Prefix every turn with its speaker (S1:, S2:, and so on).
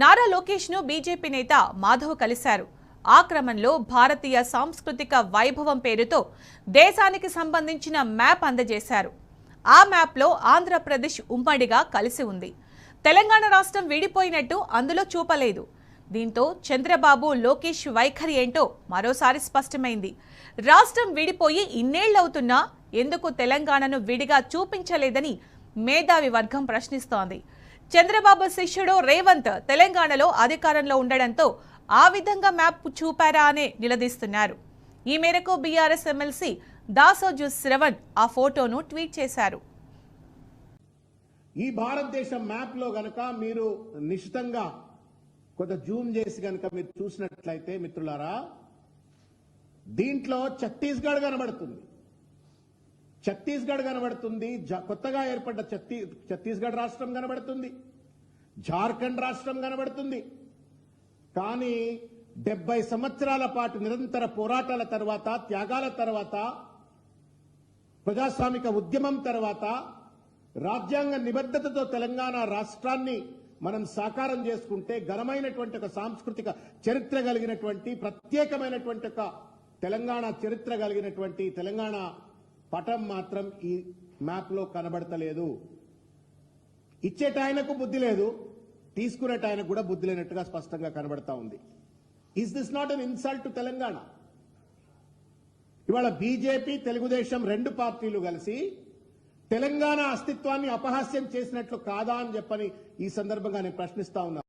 S1: Nara లోకేష్ను BJP నేత మాధవ్ కలిశారు. ఆ క్రమంలో భారతీయ సాంస్కృతిక వైభవం పేరుతో దేశానికి సంబంధించిన మ్యాప్ అందజేశారు. ఆ మ్యాప్లో ఆంధ్రప్రదేశ్ ఉమ్మడిగా కలిసి ఉంది. తెలంగాణ రాష్ట్రం విడిపోయినట్టు అందులో చూపలేదు. దీంతో చంద్రబాబు లోకేష్ వైఖరి ఏంటో మరోసారి స్పష్టమైంది. రాష్ట్రం విడిపోయి ఇన్నేళ్ళవుతున్నా ఎందుకు తెలంగాణను విడిగా చూపించలేదని మేధావి వర్గం ప్రశ్నిస్తోంది. చంద్రబాబు శిష్యుడు రేవంత్ తెలంగాణలో అధికారంలో ఉండడంతో ఆ విధంగా మ్యాప్ చూపారా అనే నిలదీస్తున్నారు. ఈ మేరకు బీఆర్ఎస్ ఎమ్మెల్సీ దాసోజు శ్రవణ్ ఆ ఫోటోను ట్వీట్ చేశారు.
S2: ఈ భారతదేశం మ్యాప్లో గనక మీరు నిశ్చితంగా కొంత జూమ్ చేసి గనక మీరు చూసినట్లయితే మిత్రులారా దీంట్లో ఛత్తీస్గఢ్ కనబడుతుంది. ఛత్తీస్గఢ్ కనబడుతుంది. జ- కొత్తగా ఏర్పడ్డ ఛత్తీ ఛత్తీస్గఢ్ రాష్ట్రం కనబడుతుంది. జార్ఖండ్ రాష్ట్రం కనబడుతుంది. కానీ డెబ్బై సంవత్సరాల పాటు నిరంతర పోరాటాల తర్వాత త్యాగాల తర్వాత ప్రజాస్వామిక ఉద్యమం తర్వాత రాజ్యాంగ నిబద్ధతతో తెలంగాణ రాష్ట్రాన్ని మనం సాకారం చేసుకుంటే ఘనమైనటువంటి ఒక సాంస్కృతిక చరిత్ర కలిగినటువంటి ప్రత్యేకమైనటువంటి ఒక తెలంగాణ చరిత్ర కలిగినటువంటి తెలంగాణ పటం మాత్రం ఈ మ్యాప్లో కనబడతలేదు. ఇచ్చేట ఆయనకు బుద్ధి లేదు. తీసుకునేట ఆయనకు కూడా బుద్ధి లేనట్టుగా స్పష్టంగా కనబడతా ఉంది. Is this not an insult to Telangana ఇవాళ బీజేపీ తెలుగుదేశం రెండు పార్టీలు కలిసి తెలంగాణ అస్తిత్వాన్ని అపహాస్యం చేసినట్లు కాదా అని చెప్పని ఈ సందర్భంగా నేను ప్రశ్నిస్తా ఉన్నా.